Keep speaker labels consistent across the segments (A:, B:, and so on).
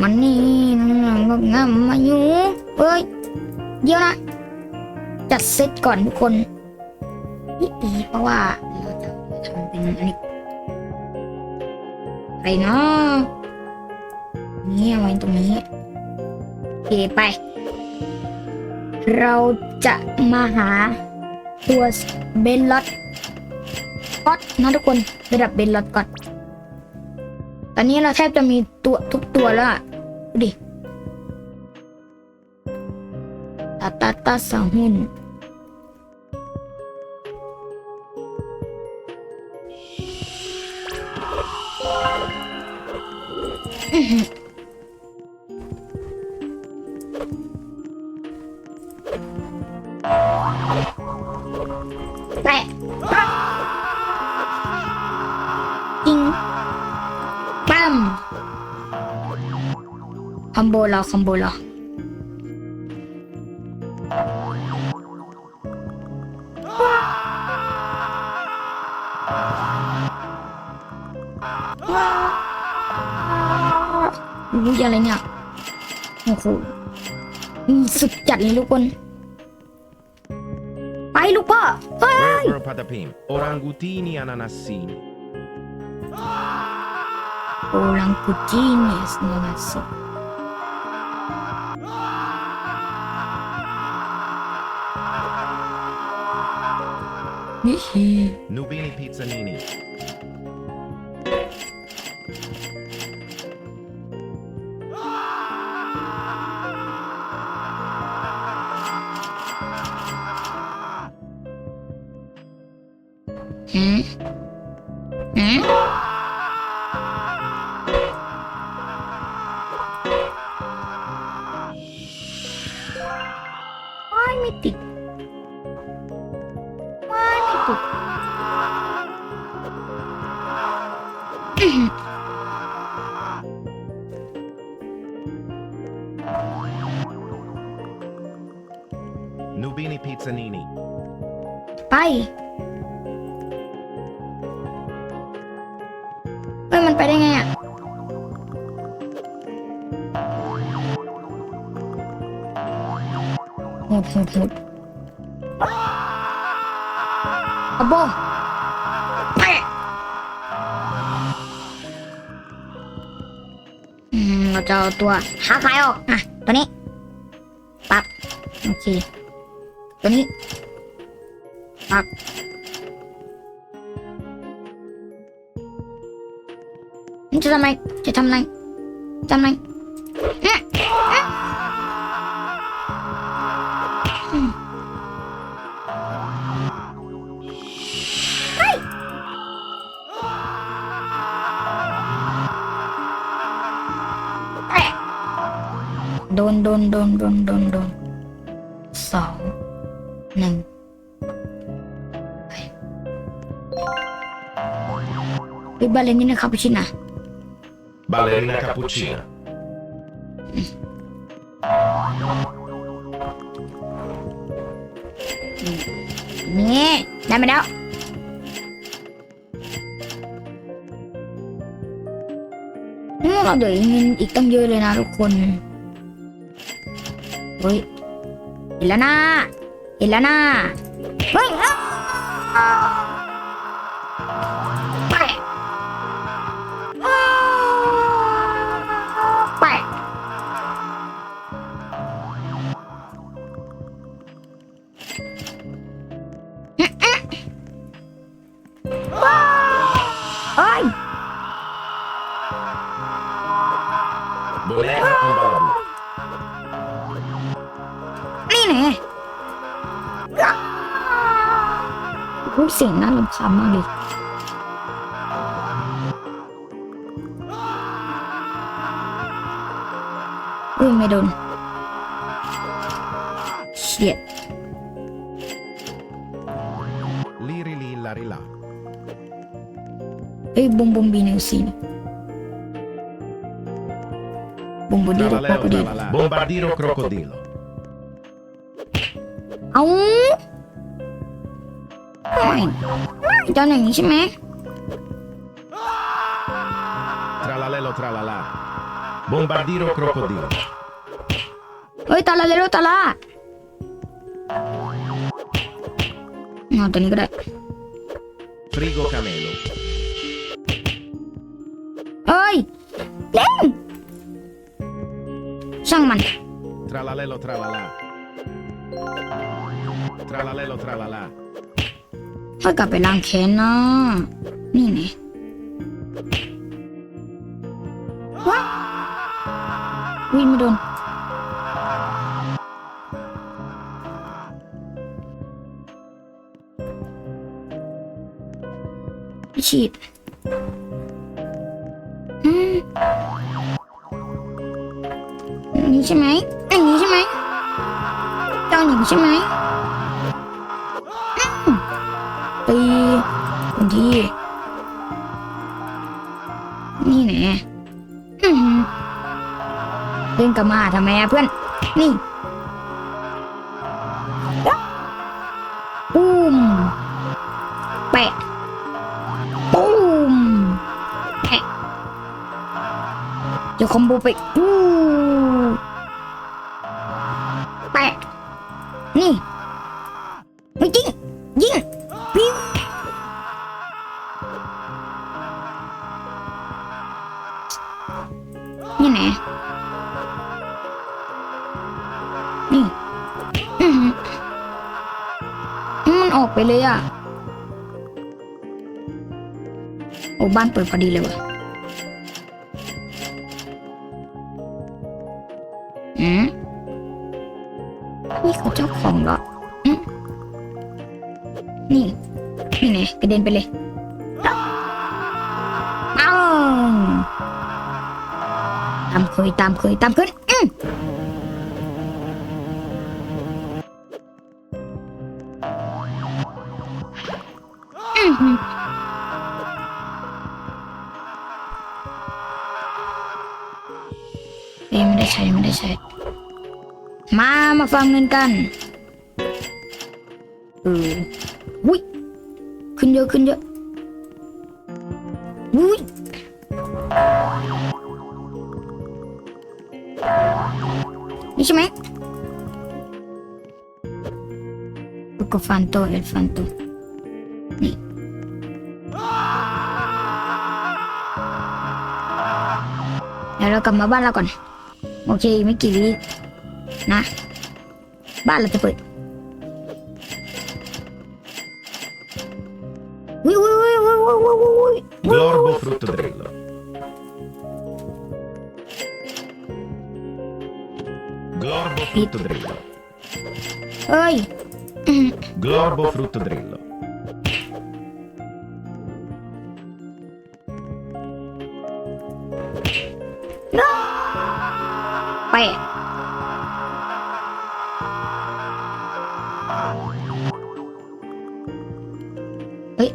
A: มันนี่งงามมาอยู่เอ้ย เดี๋ยวนะ จัดเซตก่อนทุกคนนี่อีเพราะว่าเราจะทำเป็นอันนี้อะไรเนาะนี่เอาไว้ตรงนี้โอเคไป เราจะมาหาตัวเบนลอตก็อตนะทุกคนระดับเบนลอตก่อน ตอนนี้เราแทบจะมีตัวทุกตัวแล้วอะดูดิตาตาตาสองหุ่นอื้อหือแปะจริง คอมโบเราคอมโบเราอุ้ยอะไรเนี่ย โอ้โหอืมสุดจัดเลยทุกคน ไปลูกพ่อเฮ้ย
B: Rubber patapim. Orangutini ananassini.
A: โอลังกูจีเนสนานาสินี่ ฮี
B: Nubini pizzanini.
A: หื อะโบไปอืมเราจะเอาตัวหาไฟออก อะ ตัวนี้ ปั๊บโอเค ตัวนี้ ปั๊บมึงจะทำอะไร จะทำอะไรทำอะไร นโดนโดนโดนโดนโดนสองหนึ่งไปเฮ้ยบาเลนนี่นะครับพี่ชินะ
B: Ballerina cappuccina.
A: นี่ได้มาแล้ว อืมเราเดี๋ยวเงินอีกตั้งเยอะเลยนะทุกคน เฮ้ยเสียงน่ารำคาญมากเลยอุ้ยไม่โดนเฉียด
B: Liri li lari là.
A: เอ้ยบุมบุมบีนิวซีนี่บุมบุดีโรโค fine. 일단은
B: Tralalelo tralala. Bombardiro crocodilo.
A: Oye, talalero tala. No, te ni.
B: Frigo camelo.
A: ¡Ay! ¡Len! Sangman.
B: Tralalelo tralala. Tralalelo tralala.
A: ค่อยกลับไปล้างแค้นนะนี่ไงว้าวิ่งไม่โดนฉีดอืมอย่างนี้ใช่ไหมอย่างนี้ใช่ไหมเจ้าหนิงใช่ไหม ที นี่แน่อื้อหือเล่นกับมาทำไมอะเพื่อน นี่ปุ้มแปะปุ้มแอะเดี๋ยวคอมโบไปปูแปะนี่ บ้านเปิดพอดีเลยวะอืมนี่เขาเจ้าของเหรออืมนี่ นี่ไงกระเด็นไปเลยอ้าวตามเคยตามเคยตามขึ้นอืมอืม ได้ใช้ไม่ได้ใช้ มามาฟังเงินกันเออวุ้ยขึ้นเยอะขึ้นเยอะวุ้ยนี่ใช่ไหมล้วก็ฟันโตเอลฟันโตนี่แล้วเรากลับมาบ้านเราก่อน โอเคไม่กี่วินะ บ้านเราจะเปิดวิววิววิววิววิววิววิว
B: Glorbo fruttodrillo. Glorbo fruttodrillo.
A: เอ้ยอื้อ
B: Glorbo fruttodrillo.
A: แปะเฮ้ย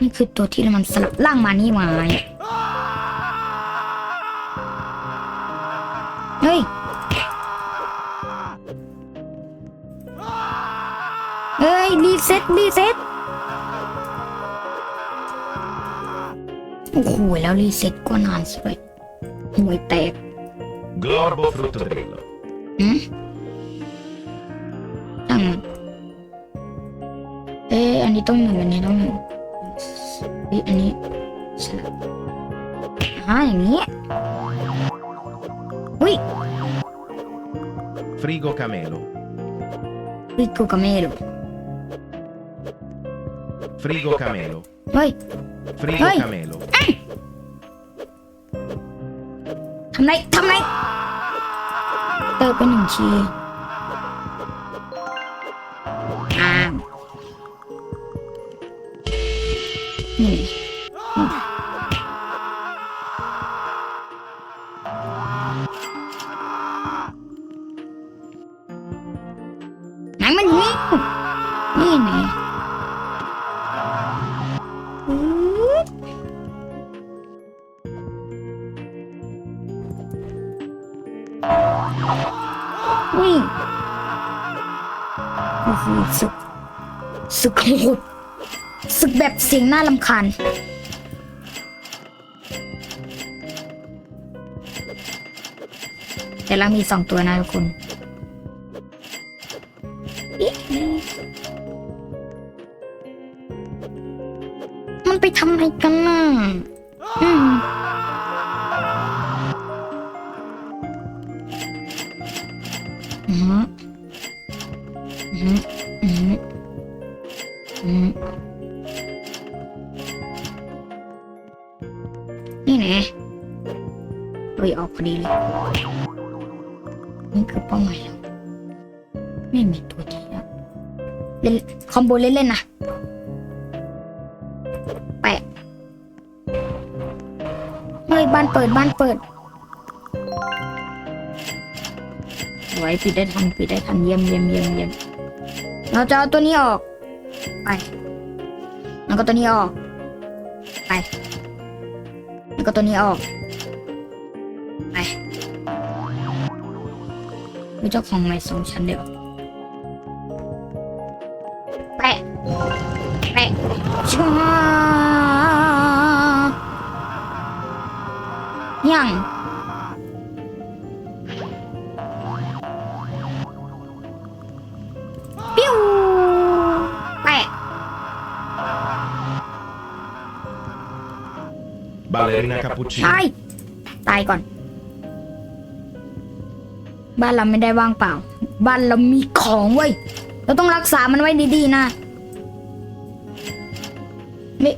A: นี่คือตัวที่มันสลับร่างมานี่มายเฮ้ยเฮ้ยรีเซ็ตรีเซ็ต แล้วรีเซ็ตก็นานสุดห่วยแตก
B: Glorbo fruttodrillo.
A: หืมตั้งมันเอ๊ะอันนี้ต้องหนึ่งอันนี้ต้องหนึ่งเอ๊ะอันนี้สลับอ่าอย่างนี้อุ้ย
B: Frigo camelo.
A: วิกูกาเมโล
B: Frigo camelo.
A: เฮ้ย
B: Frigo
A: Ehi.
B: camelo. ำ
A: ไรทำไรเติมไปหนึ่งที ศึกโหดศึกแบบเสียงน่าลำคาญแต่ละมีสองตัวนะทุกคน นี่คือเป้าหมายแล้ไม่มีตัวที่แล้วเล่นคอมโบเล่นๆนะแปะเฮ้ยบ้านเปิดบ้านเปิดไว้ปิดได้ทันปิดได้ทันเยี่ยมเยี่ยมเยี่ยมเยี่ยมเราจะเอาตัวนี้ออก ไปแล้วก็ตัวนี้ออก ไปแล้วก็ตัวนี้ออก มีเจ้าของใหม่สองชั้นเดียวแปะแปะชายังปิ้วแปะ
B: Ballerina cappuccino.
A: ตายตายก่อน บ้านเราไม่ได้ว่างเปล่า บ้านเรามีของเว้ย เราต้องรักษามันไว้ดีๆนะนี่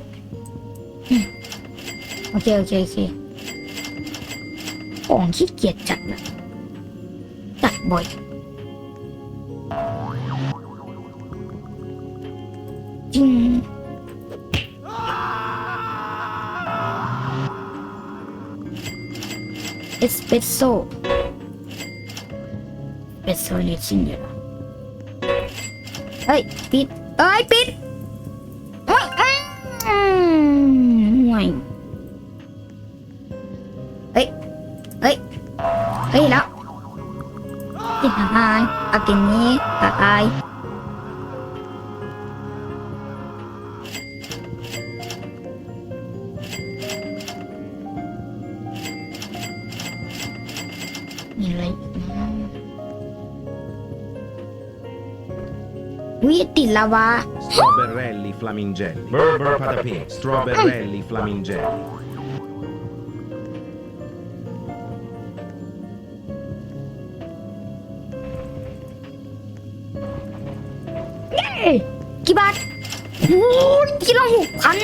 A: โอเคโอเคโอเคของขี้เกียจจัดนะจัดบ่อยจริงเอสเปรสโซ่ เอสเปรสโซ่เลชินเยอ วิติดลาวา
B: Strawberrelli flamingelli. Berber patapim. Strawberrelli flamingelli.
A: เย้กี่บาทโอ้ยกิโลหกพัน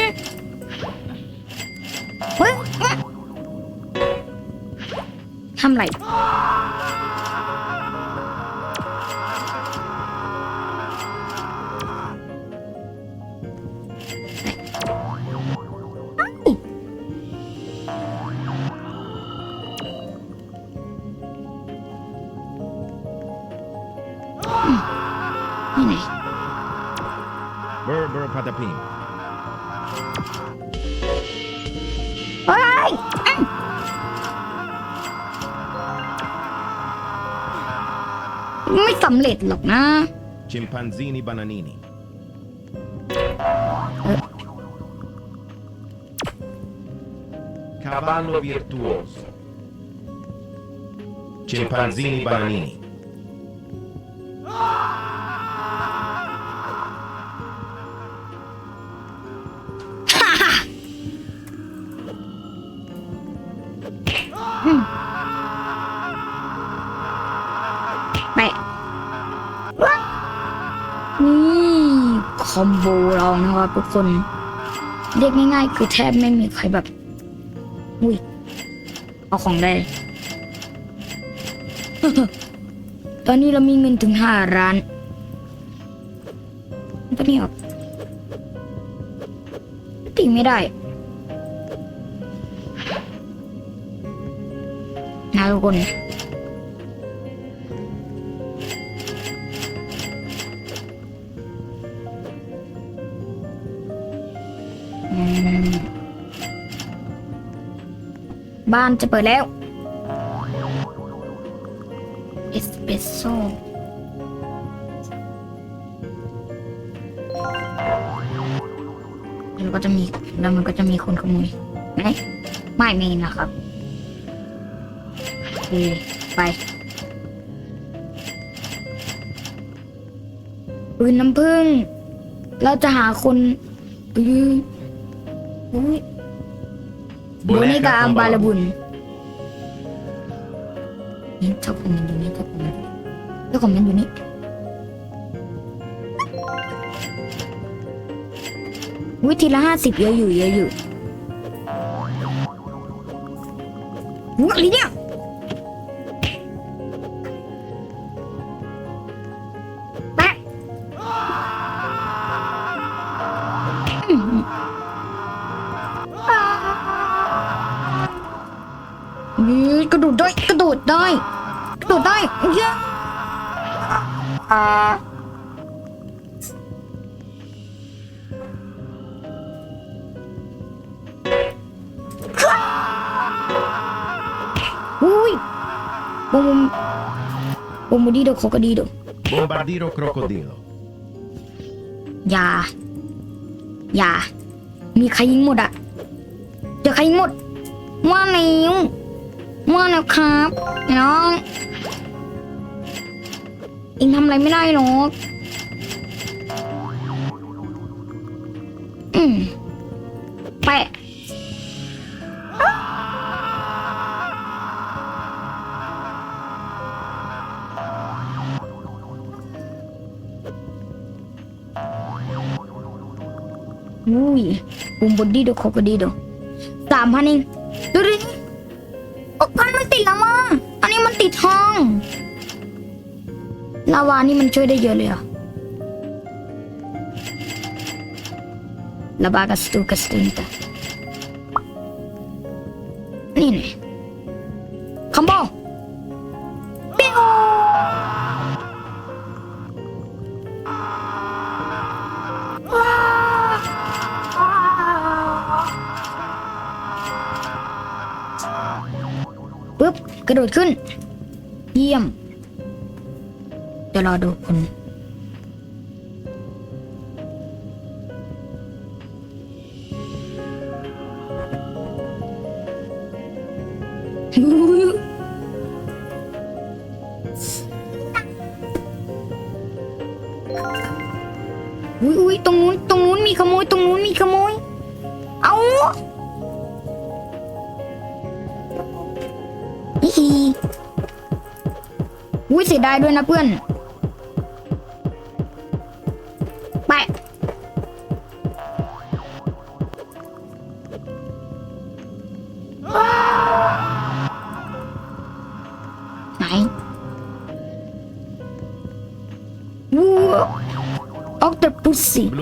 B: Berber patapim.
A: เฮ้ยไม่สำเร็จหรอกนะ
B: Chimpanzini bananini. Cavallo virtuoso. Chimpanzini bananini.
A: แปะนี่คอมโบเรานะครับทุกคน เรียกง่ายๆ คือแทบไม่มีใครแบบ อุ้ย เอาของได้ ตอนนี้เรามีเงินถึงห้าล้านตัวนี้ออกติไม่ได้นะทุกคน บ้านจะเปิดแล้ว เอสเปซโซแล้วก็จะมีแล้วมันก็จะมีคนขโมยไม่ไม่เมีนะครับโอเคไปปืนน้ำผึ้งเราจะหาคนปืนอุ้ย นี่เจ้าของมันเจ้าของมันอยู่นี่วิธีละห้าสิบเยอะอยู่เยอะอยู่หัว อุ้ยบมบมบดีโดโคกดีโด
B: Bombardiro crocodilo.
A: อย่า อย่า มีใครยิงหมดอะเดี๋ยวใครยิงหมด ว่าแล้วว่าแล้วครับไอ้น้องเองทำอะไรไม่ได้หรอกแปะอุ้ยบุมบดดีโดโคกดีโดสามพันเองดูดิโอ้พันมันติดแล้วมั้งอันนี้มันติดห้อง ลาวานี่มันช่วยได้เยอะเลยเหรอะลาบากัสตูกัสตูนตานี่ไงคัมโบปิ้วปึ๊บกระโดดขึ้น รอดูคนอุ้ยอุ้ยตรงนู้น ตรงนู้นมีขโมย ตรงนู้นมีขโมย เอาอีฮีอุ้ยเสียดายด้วยนะเพื่อน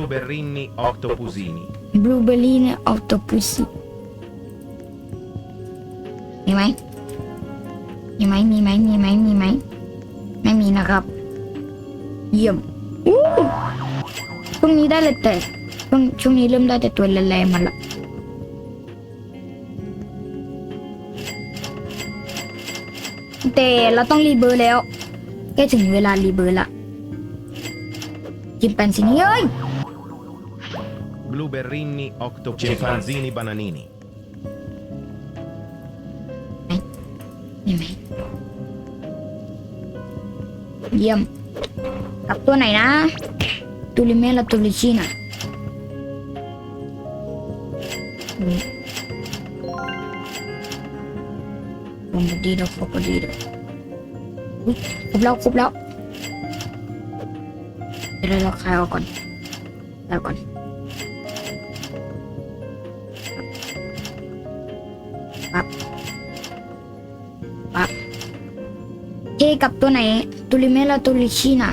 B: Blueberrini octopusini.
A: บลูเบอร์รี่เนี่ยออกตปุซี่มีไหม มีไหม มีไหม มีไหม มีไหม ไม่มีนะครับ เยี่ยมอู้ช่วงนี้ได้เลยแต่ช่วงช่วงนี้เริ่มได้แต่ตัวแรงๆมาละแต่เราต้องรีเบอร์แล้วใกล้ถึงเวลารีเบอร์ละจิมแปนซินี่เอ้ย
B: Blueberrini octopusini. Cimpanzini bananini.
A: นี่ไหมเยี่ยมกับตัวไหนนะตูริเมและตูริชิน่ะอืมบอดีแล้วฟอกดีแล้วอุ๊ยครบแล้วครบแล้วเดี๋ยวเราคลายออกก่อนแล้วก่อน กับตัวไหนตูริเมลาตูริชิน่ะ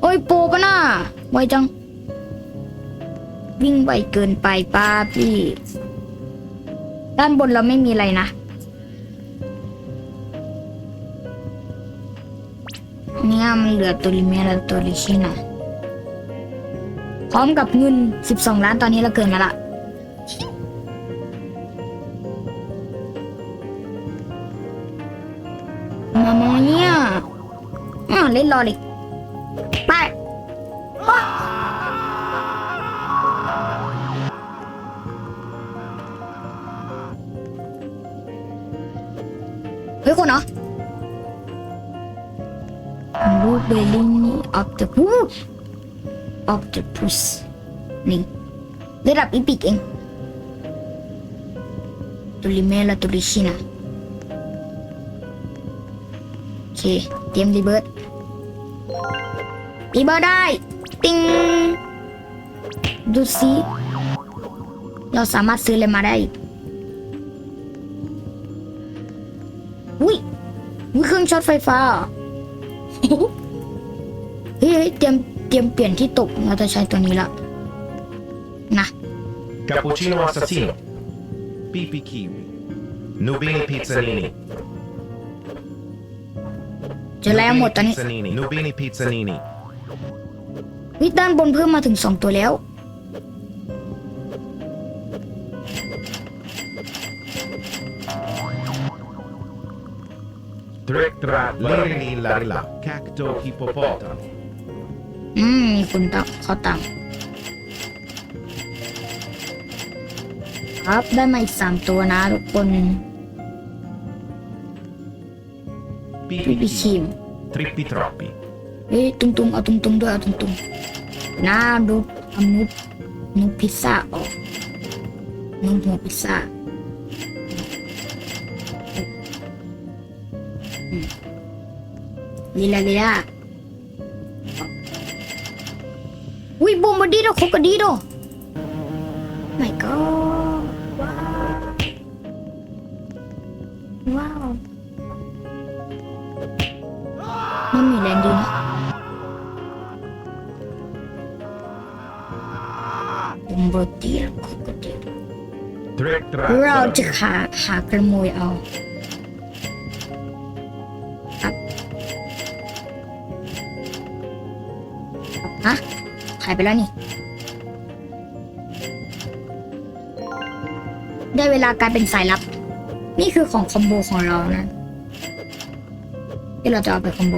A: โอ้ยโปปะน่ะไวจัง วิ่งไวเกินไปป้าพี่ ด้านบนเราไม่มีอะไรนะเนี่ยมันเหลือตูริเมลาตูริชิน่ะพร้อมกับเงิน 12 ล้านตอนนี้เราเกินมาละ เล่นรอเลยไปเฮ้ยคนเหรอเบลลินีออฟเดอะพูออฟเดอะพุสนี่ระดับอีพิกเองตุลิเมลาตุลิชินาโอเคเตรียมรีเบิร์ด รีเบิร์ดได้ ติงดูสิเราสามารถซื้ออะไรมาได้อีกอุ้ยมีเครื่องช็อตไฟฟ้าเฮ้ยเฮ้ยเตรียมเตรียมเปลี่ยนที่ตกเราจะใช้ตัวนี้ละนะ
B: Cappuccino assassino. Pipi kiwi. Nubini pizzanini.
A: เจอแล้วหมดตอนนี้
B: Pizzanini. Nubini pizzanini.
A: วิด้านบนเพิ่มมาถึงสองตัวแล้ว
B: Trektra lirini larila. Cacto hippopotam.
A: อืม มีคนตังเขาตังครับ ได้มาอีกสามตัวนะทุกคน
B: Pipi
A: พี่พี่
B: kiwi.
A: คิม
B: Trippi troppi.
A: เฮ้ย ตุงตุงๆเอาตุงตุงๆด้วย เอาตุงตุงๆ น้าดูทำนุบนุบพิซซ่าออกนุบหัวพิซซ่าลีลาลีลาอุ้ยบูมบดีโดโคกดีโด เราจะหาหากระโมยเอาครับฮะขายไปแล้วนี่ ได้เวลากลายเป็นสายลับ นี่คือของคอมโบของเรานะ ที่เราจะเอาไปคอมโบ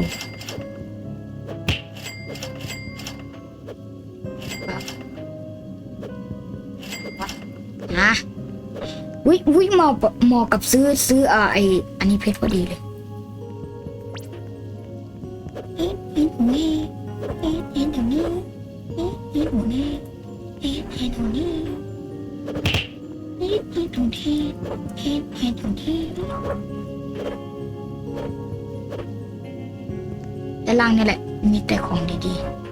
A: เหมาะกับซื้อซื้ออ่าไออันนี้เพชรพอดีเลยเอ๊ะเอ๊ะตรงนี้เอ๊ะเอ๊ะตรงนี้เอ๊ะเอ๊ะตรงนี้เอ๊ะเอ๊ะตรงนี้เอ๊ะเอ๊ะตรงนี้เอ๊ะเอ๊ะตรงนี้แต่ล่างนี่แหละมีแต่ของดีๆ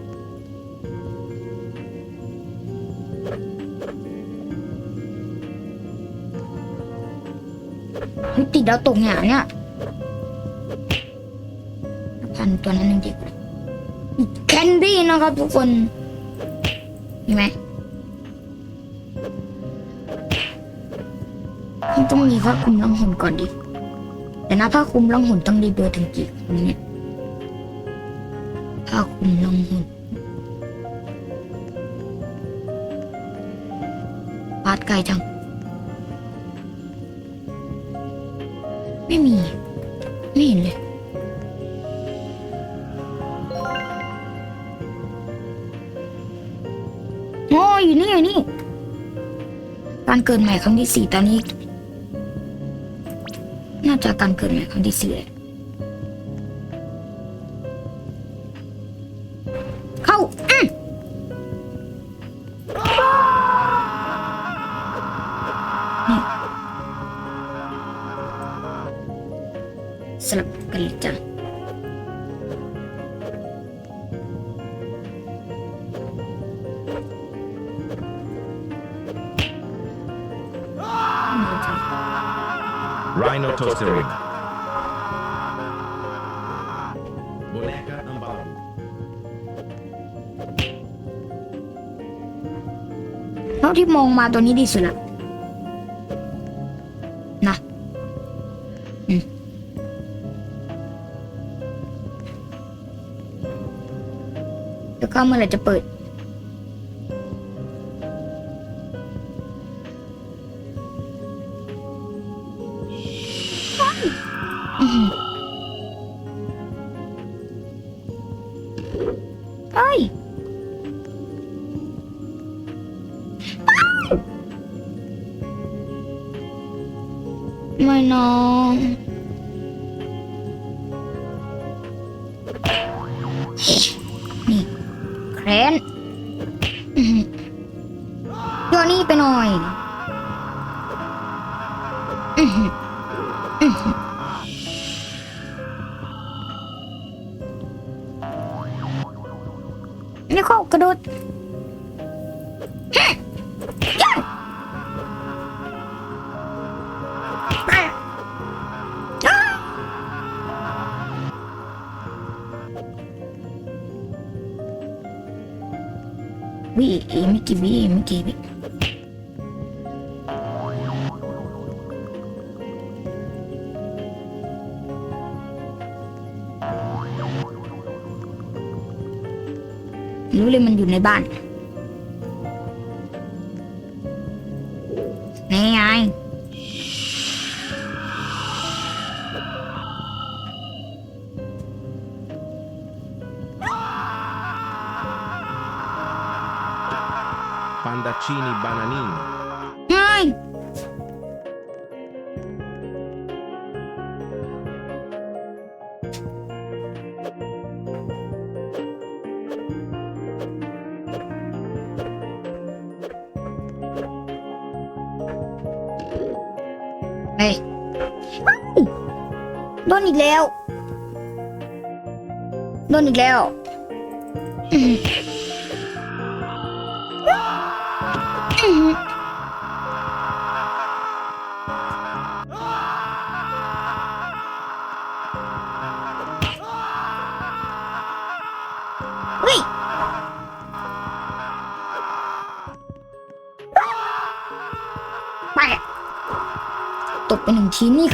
A: ติดแล้วตกเนี่ยเนี่ยพันตัวนั้นหนึ่งดีกว่าแคนดี้นะครับทุกคนมีไหมต้องมีผ้าคลุมล่องหนก่อนดิแต่นะผ้าคลุมล่องหนต้องรีเบอร์ถึงกี่คนเนี่ยผ้าคลุมล่องหนปาดไกลจัง ดใหม่ครั้งที่สี่ตอนนี้ น่าจะการเกิดใหม่ครั้งที่สี่แหละ มองมาตัวนี้ดีสุดละนะแล้วก็เมื่อไรจะเปิด วิไม่กี่วิไม่กี่วิรู้เลยมันอยู่ในบ้าน เฮ้ยโดนอีกแล้ว โดนอีกแล้ว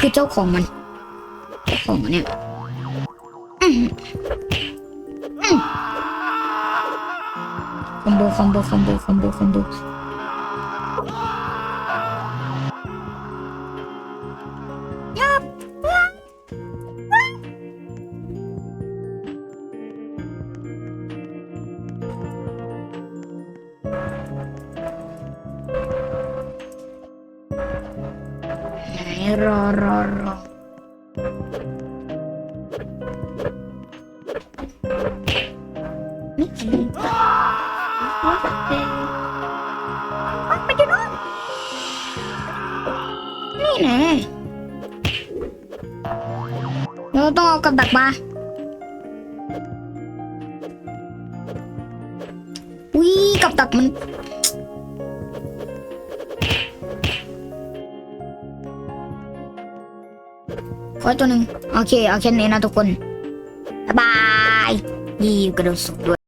A: คือเจ้าของมัน เจ้าของมันเนี่ยอื้อหืออื้อคอมโบคอมโบคอมโบคอมโบคอมโบยับยับไหนรอรอรอ เคเอาแค่นี้นะทุกคน บ๊ายบายยี่กระโดดสุดด้วย